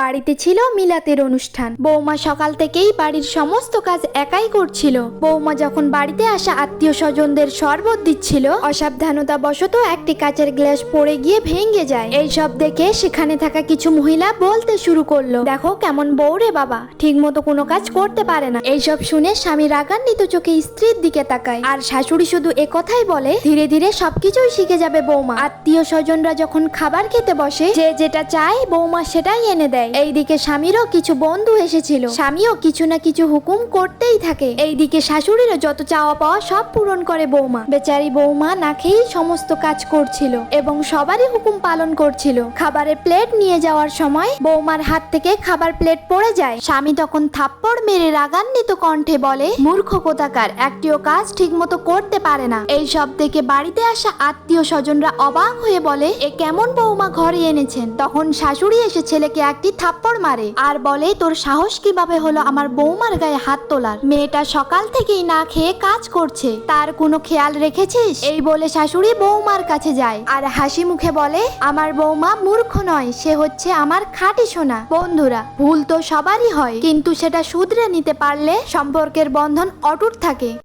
বাড়িতে ছিল মিলাতের অনুষ্ঠান। বৌমা সকাল থেকেই বাড়ির সমস্ত কাজ একাই করছিল। বৌমা যখন বাড়িতে আসা আত্মীয় স্বজনদের শরবত দিচ্ছিল অসাবধানতা বশত একটি কাচের গ্লাস পড়ে গিয়ে ভেঙে যায়। এই সব দেখে সেখানে থাকা কিছু মহিলা বলতে শুরু করল, দেখো কেমন বউ রে বাবা ঠিক মতো কোনো কাজ করতে পারে না। এইসব শুনে স্বামী রাগান্বিত চোখে স্ত্রীর দিকে তাকায়। আর শাশুড়ি শুধু এ কথাই বলে, ধীরে ধীরে সবকিছুই শিখে যাবে বৌমা। আত্মীয় স্বজনরা যখন খাবার খেতে বসে, যে যেটা চায় বৌমা সেটাই এনে দেয়। এইদিকে স্বামীরও কিছু বন্ধু এসেছিল। স্বামীও কিছু না কিছু হুকুম করতেই থাকে। এইদিকে শাশুড়িরও যত চাওয়া পাওয়া সব পূরণ করে বৌমা। বেচারি বৌমা না খেয়েই সমস্ত কাজ করছিল এবং সবারই হুকুম পালন করছিল। খাবারের প্লেট নিয়ে যাওয়ার সময় বৌমার হাত থেকে খাবার প্লেট পড়ে যায়। স্বামী তখন থাপ্পড় মেরে রাগান্বিত কণ্ঠে বলে, মূর্খ কোথাকার, একটিও কাজ ঠিকমতো করতে পারে না। এই সব দেখে বাড়িতে আসা আত্মীয় স্বজনরা অবাক হয়ে বলে, এ কেমন বৌমা ঘরে এনেছেন? তখন শাশুড়ি এসে ছেলেকে একটি থাপ্পড় মারে আর বলে, তোর সাহস কীভাবে হলো আমার বৌমার গায়ে হাত তোলার? মেয়েটা সকাল থেকেই না খেয়ে কাজ করছে। তার কোনো খেয়াল রেখেছিস? এই বলে শাশুড়ি বৌমার কাছে যায়। আর হাসি মুখে বলে, আমার বৌমা মূর্খ নয়, সে হচ্ছে আমার খাঁটি সোনা। বন্ধুরা, ভুল তো সবারই হয়। কিন্তু সেটা শুধরে নিতে পারলে সম্পর্কের বন্ধন অটুট থাকে।